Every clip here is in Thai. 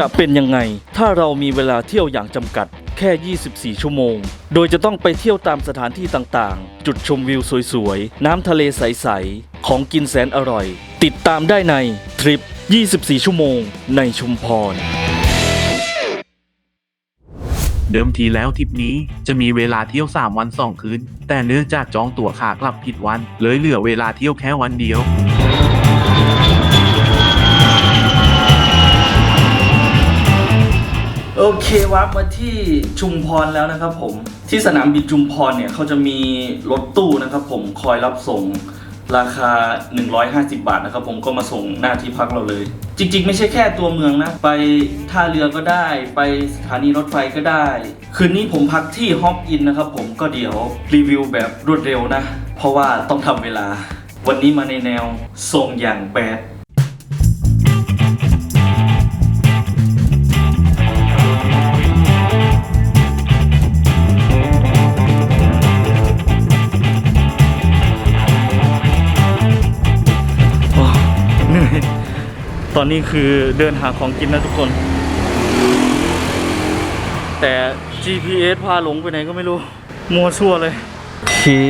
จะเป็นยังไง ถ้าเรามีเวลาเที่ยวอย่างจำกัดแค่ 24 ชั่วโมง โดยจะต้องไปเที่ยวตามสถานที่ต่างๆ จุดชมวิวสวยๆ น้ำทะเลใสๆ ของกินแสนอร่อย ติดตามได้ในทริป 24 ชั่วโมง ในชุมพร เดิมทีแล้วทริปนี้จะมีเวลาเที่ยว 3 วัน 2 คืน แต่เนื่องจากจองตั๋วขากลับผิดวัน เลยเหลือเวลาเที่ยวแค่วันเดียว โอเควับมาที่ชุมพรแล้วนะครับผมที่สนามบินชุมพรเนี่ยเขาจะมีรถตู้นะครับผมคอยรับส่งราคา 150 บาทนะครับผมก็มาส่งหน้าที่พักเราเลย จริง ๆ ไม่ใช่แค่ตัวเมืองนะ ไปท่าเรือก็ได้ ไปสถานีรถไฟก็ได้ คืนนี้ผมพักที่ฮอปอินนะครับผมก็เดี๋ยวรีวิวแบบรวดเร็วนะ เพราะว่าต้องทำเวลา วันนี้มาในแนวทรงอย่างแบด อนนี้คือเดินหาของกินนะทุกคน แต่ GPS พาหลงไปไหนก็ไม่รู้ มัวซั่วเลยที่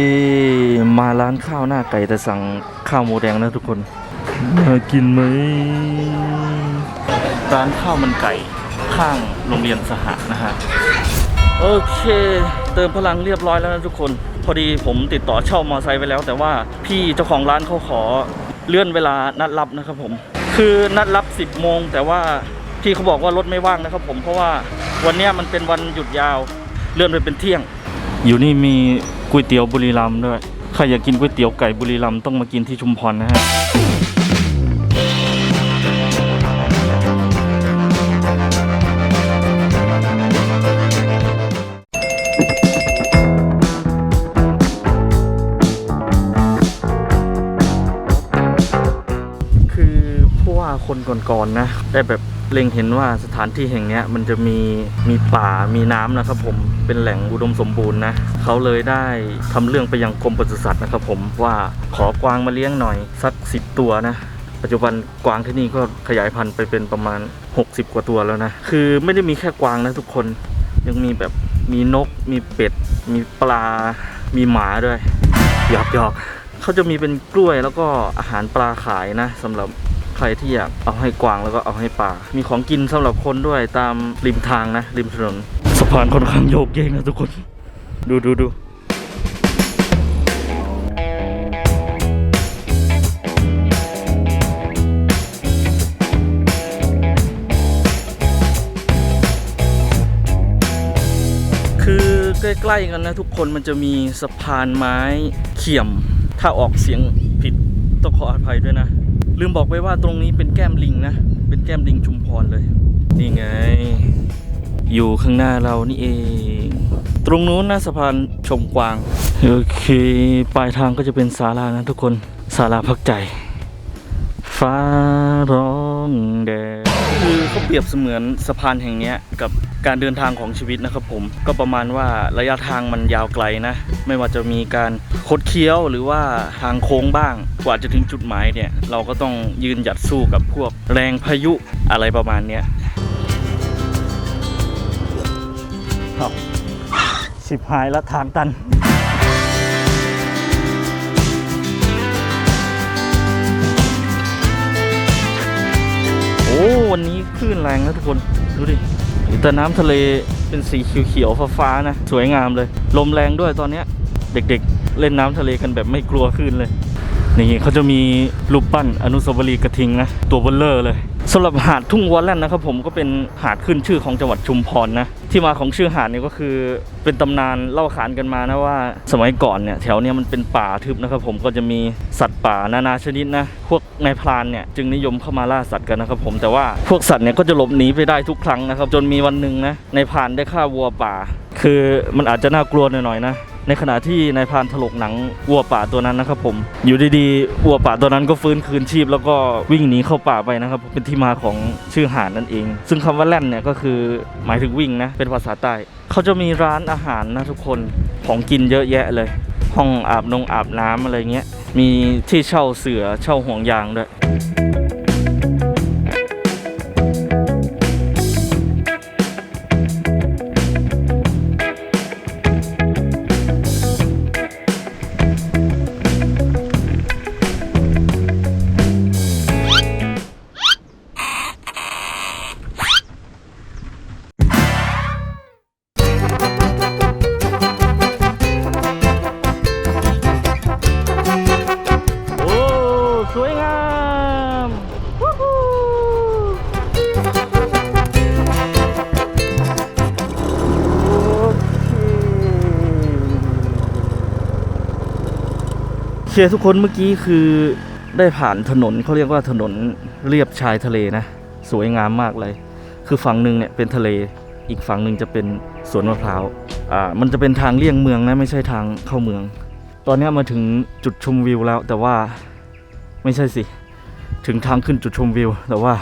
มาร้านข้าวหน้าไก่แต่สั่งข้าวหมูแดงนะทุกคนมากินไหมร้านข้าวมันไก่ข้างโรงเรียนสหะนะฮะโอเค เติมพลังเรียบร้อยแล้วนะทุกคน พอดีผมติดต่อเช่ามอไซค์ไปแล้ว แต่ว่าพี่เจ้าของร้านเขาขอเลื่อนเวลานัดรับนะครับผม คือนัดรับ 10 โมง แต่ว่าพี่เขาบอกว่ารถไม่ว่างนะครับผมเพราะว่าวันนี้มันเป็นวันหยุดยาวเลื่อนไปเป็นเที่ยง อยู่นี่มีก๋วยเตี๋ยวบุรีรัมย์ด้วยใครอยากกินก๋วยเตี๋ยวไก่บุรีรัมย์ต้องมากินที่ชุมพรนะฮะ ก่อนๆนะ ได้แบบเล็งเห็นว่าสถานที่แห่งนี้มันจะมีมีป่ามีน้ำนะครับผมเป็นแหล่งอุดมสมบูรณ์นะเขาเลยได้ทำเรื่องไปยังกรมปศุสัตว์นะครับผมว่าขอกวางมาเลี้ยงหน่อยสักสิบตัวนะ ปัจจุบันกวางที่นี่ก็ขยายพันธุ์ไปเป็นประมาณ 60 กว่าตัวแล้วนะ คือไม่ได้มีแค่กวางนะทุกคนยังมีแบบมีนก มีเป็ด มีปลา มีหมาด้วยหยอกหยอกเขาจะมีเป็นกล้วยแล้วก็อาหารปลาขายนะสำหรับ ครที่อยากเอาให้กวางแล้วก็เอาให้ปลา มีของกินสำหรับคนด้วยตามริมทางนะ ริมถนนสะพานค่อนข้างโยกเยกนะทุกคน ดูดูดูคือใกล้ๆกันนะทุกคนมันจะมีสะพานไม้เขี่ยม ถ้าออกเสียงผิดต้องขออภัยด้วยนะ ลืมบอกไปว่าตรงนี้เป็นแก้มลิงนะ เป็นแก้มลิงชุมพรเลย นี่ไง อยู่ข้างหน้าเรานี่เอง ตรงนู้นนะสะพานชมกวาง โอเค ปลายทางก็จะเป็นศาลานะทุกคน ศาลาพักใจ ฟ้าร้องแดด คือเขาเปรียบเสมือนสะพานแห่งนี้กับการเดินทางของชีวิตนะครับผมก็ประมาณว่าระยะทางมันยาวไกลนะ ไม่ว่าจะมีการคดเคี้ยวหรือว่าทางโค้งบ้าง กว่าจะถึงจุดหมายเนี่ยเราก็ต้องยืนหยัดสู้กับพวกแรงพายุอะไรประมาณเนี้ยครับสิบหายล้วทางตัน วันนี้คลื่นแรงนะทุกคน ดูดิ แต่น้ำทะเลเป็นสีเขียวๆฟ้าๆนะ สวยงามเลย ลมแรงด้วยตอนเนี้ย เด็กๆ เล่นน้ำทะเลกันแบบไม่กลัวคลื่นเลย นี่เขาจะมีรูปปั้นอนุสาวรีย์กระทิงนะ ตัวเบลเลอร์เลยสำหรับหาดทุ่งวอลแลนนะครับผมก็เป็นหาดขึ้นชื่อของจังหวัดชุมพรนะ ที่มาของชื่อหาดเนี่ยก็คือเป็นตำนานเล่าขานกันมานะว่า สมัยก่อนเนี่ยแถวเนี้ยมันเป็นป่าทึบนะครับผมก็จะมีสัตว์ป่านานาชนิดนะ พวกนายพรานเนี่ยจึงนิยมเข้ามาล่าสัตว์กันนะครับผมแต่ว่าพวกสัตว์เนี่ยก็จะหลบหนีไปได้ทุกครั้งนะครับจนมีวันหนึ่งนะนายพรานได้ฆ่าวัวป่า คือมันอาจจะน่ากลัวหน่อยๆนะ ในขณะที่นายพานถลกหนังวัวป่าตัวนั้นนะครับผมอยู่ดีๆวัวป่าตัวนั้นก็ฟื้นคืนชีพ แล้วก็วิ่งหนีเข้าป่าไปนะครับ เป็นที่มาของชื่อหาดนั่นเอง ซึ่งคำว่าแล่นเนี่ยก็คือหมายถึงวิ่งนะเป็นภาษาใต้เขาจะมีร้านอาหารนะทุกคนของกินเยอะแยะเลย ห้องอาบนงอาบน้ำอะไรเงี้ยมีที่เช่าเสือเช่าห่วงยางด้วย เคทุกคนเมื่อกี้คือได้ผ่านถนนเขาเรียกว่าถนนเรียบชายทะเลนะ สวยงามมากเลย คือฝั่งหนึ่งเนี่ยเป็นทะเลอีกฝั่งหนึ่งจะเป็นสวนมะพร้าวอ่ามันจะเป็นทางเลี่ยงเมืองนะไม่ใช่ทางเข้าเมือง ตอนนี้มาถึงจุดชมวิวแล้ว แต่ว่าไม่ใช่สิ ถึงทางขึ้นจุดชมวิว แต่ว่า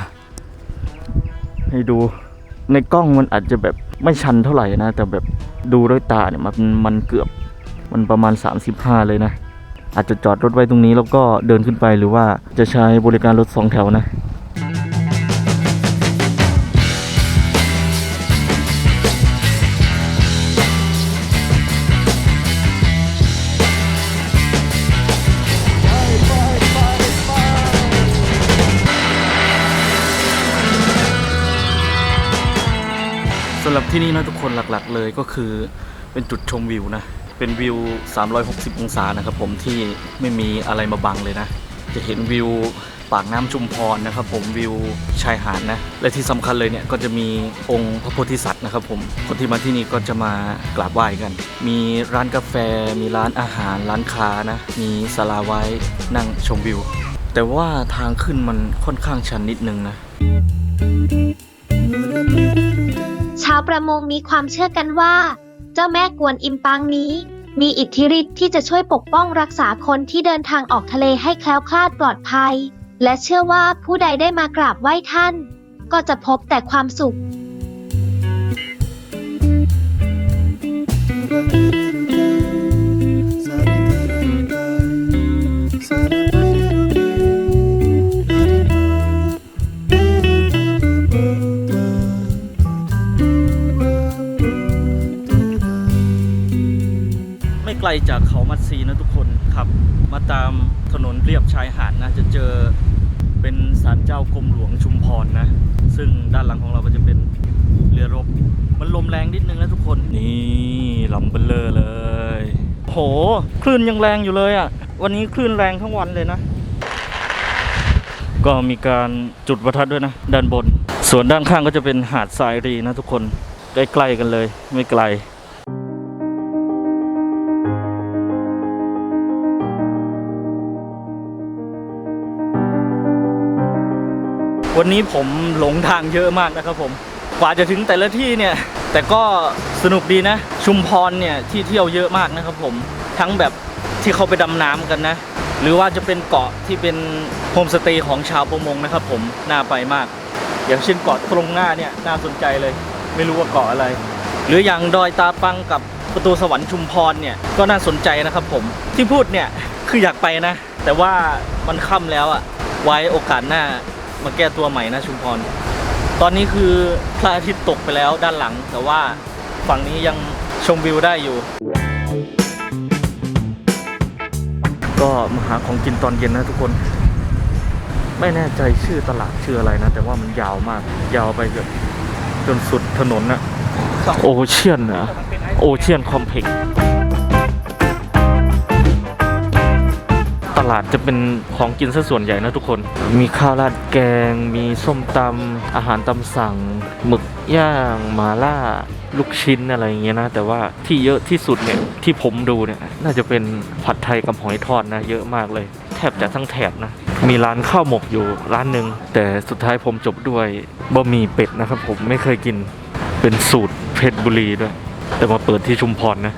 ให้ดูในกล้องมันอาจจะแบบไม่ชันเท่าไหร่นะ แต่แบบดูด้วยตาเนี่ยมันมันเกือบมันประมาณ 35 เลยนะ อาจจะจอดรถไว้ตรงนี้แล้วก็เดินขึ้นไปหรือว่าจะใช้บริการรถสองแถวนะสำหรับที่นี่นะทุกคนหลักๆเลยก็คือเป็นจุดชมวิวนะ เป็นวิว 360 องศานะครับผมที่ไม่มีอะไรมาบังเลยนะ จะเห็นวิวปากน้ำชุมพรนะครับผมวิวชายหาดนะ และที่สำคัญเลยเนี่ยก็จะมีองค์พระโพธิสัตว์นะครับผมคนที่มาที่นี่ก็จะมากราบไหว้กัน มีร้านกาแฟ มีร้านอาหารร้านค้านะ มีศาลาไว้นั่งชมวิว แต่ว่าทางขึ้นมันค่อนข้างชันนิดนึงนะชาวประมงมีความเชื่อกันว่า จ้าแม่กวนอิมปังนี้ มีอิทธิฤทธิ์ที่จะช่วยปกป้องรักษาคนที่เดินทางออกทะเลให้แคล้วคลาดปลอดภัย และเชื่อว่าผู้ใดได้มากราบไหว้ท่าน ก็จะพบแต่ความสุขไม่ ไกลจากเขามัดซีนะทุกคนครับ มาตามถนนเรียบชายหาดนะจะเจอเป็นศาลเจ้ากรมหลวงชุมพรนะ ซึ่งด้านหลังของเราก็จะเป็นเรือรบ มันลมแรงนิดนึงนะทุกคน นี่ลำเบลเลอร์เลย โห คลื่นยังแรงอยู่เลยอะ่ะ วันนี้คลื่นแรงทั้งวันเลยนะ ก็มีการจุดประทัดด้วยนะ ด้านบน ส่วนด้านข้างก็จะเป็นหาดทรายรีนะทุกคนใกล้ๆกันเลย ไม่ไกล วันนี้ผมหลงทางเยอะมากนะครับผมกว่าจะถึงแต่ละที่เนี่ย แต่ก็สนุกดีนะ ชุมพรเนี่ยที่เที่ยวเยอะมากนะครับผมทั้งแบบที่เขาไปดำน้ำกันนะ หรือว่าจะเป็นเกาะที่เป็นโฮมสเตย์ของชาวประมงนะครับผมน่าไปมาก อย่างเช่นเกาะตรงหน้าเนี่ยน่าสนใจเลย ไม่รู้ว่าเกาะอะไร หรืออย่างดอยตาปังกับประตูสวรรค์ชุมพรเนี่ยก็น่าสนใจนะครับผมที่พูดเนี่ยคืออยากไปนะ แต่ว่ามันค่ำแล้วอะไว้โอกาสหน้า มาแก้ตัวใหม่นะชุมพร ตอนนี้คือพระอาทิตย์ตกไปแล้วด้านหลัง แต่ว่าฝั่งนี้ยังชมวิวได้อยู่ ก็มาหาของกินตอนเย็นนะทุกคน ไม่แน่ใจชื่อตลาดชื่ออะไรนะ แต่ว่ามันยาวมาก ยาวไปจนจนสุดถนนนะโอเชียนนะโอเชียนคอมเพล็กซ์ ลาดจะเป็นของกินซะส่วนใหญ่นะทุกคน มีข้าวราดแกง มีส้มตำอาหารตำสั่ง หมึกย่างหมาล่าลูกชิ้นอะไรอย่างเงี้ยนะ แต่ว่าที่เยอะที่สุดเนี่ยที่ผมดูเนี่ยน่าจะเป็นผัดไทยกับหอยทอดนะเยอะมากเลย แทบจะทั้งแถบนะมีร้านข้าวหมกอยู่ร้านหนึ่งแต่สุดท้ายผมจบด้วยบะหมี่เป็ดนะครับผมไม่เคยกินเป็นสูตรเพชรบุรีด้วย แต่มาเปิดที่ชุมพรนะ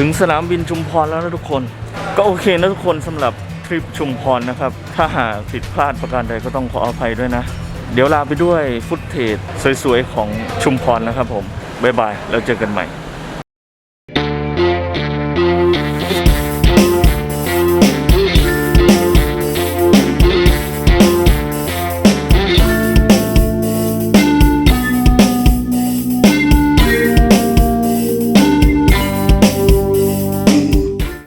ถึงสนามบินชุมพรแล้วนะทุกคน ก็โอเคนะทุกคนสำหรับทริปชุมพรนะครับ ถ้าหากผิดพลาดประการใดก็ต้องขออภัยด้วยนะ เดี๋ยวลาไปด้วยฟุตเทจสวยๆของชุมพรนะครับผม บ๊ายบาย แล้วเจอกันใหม่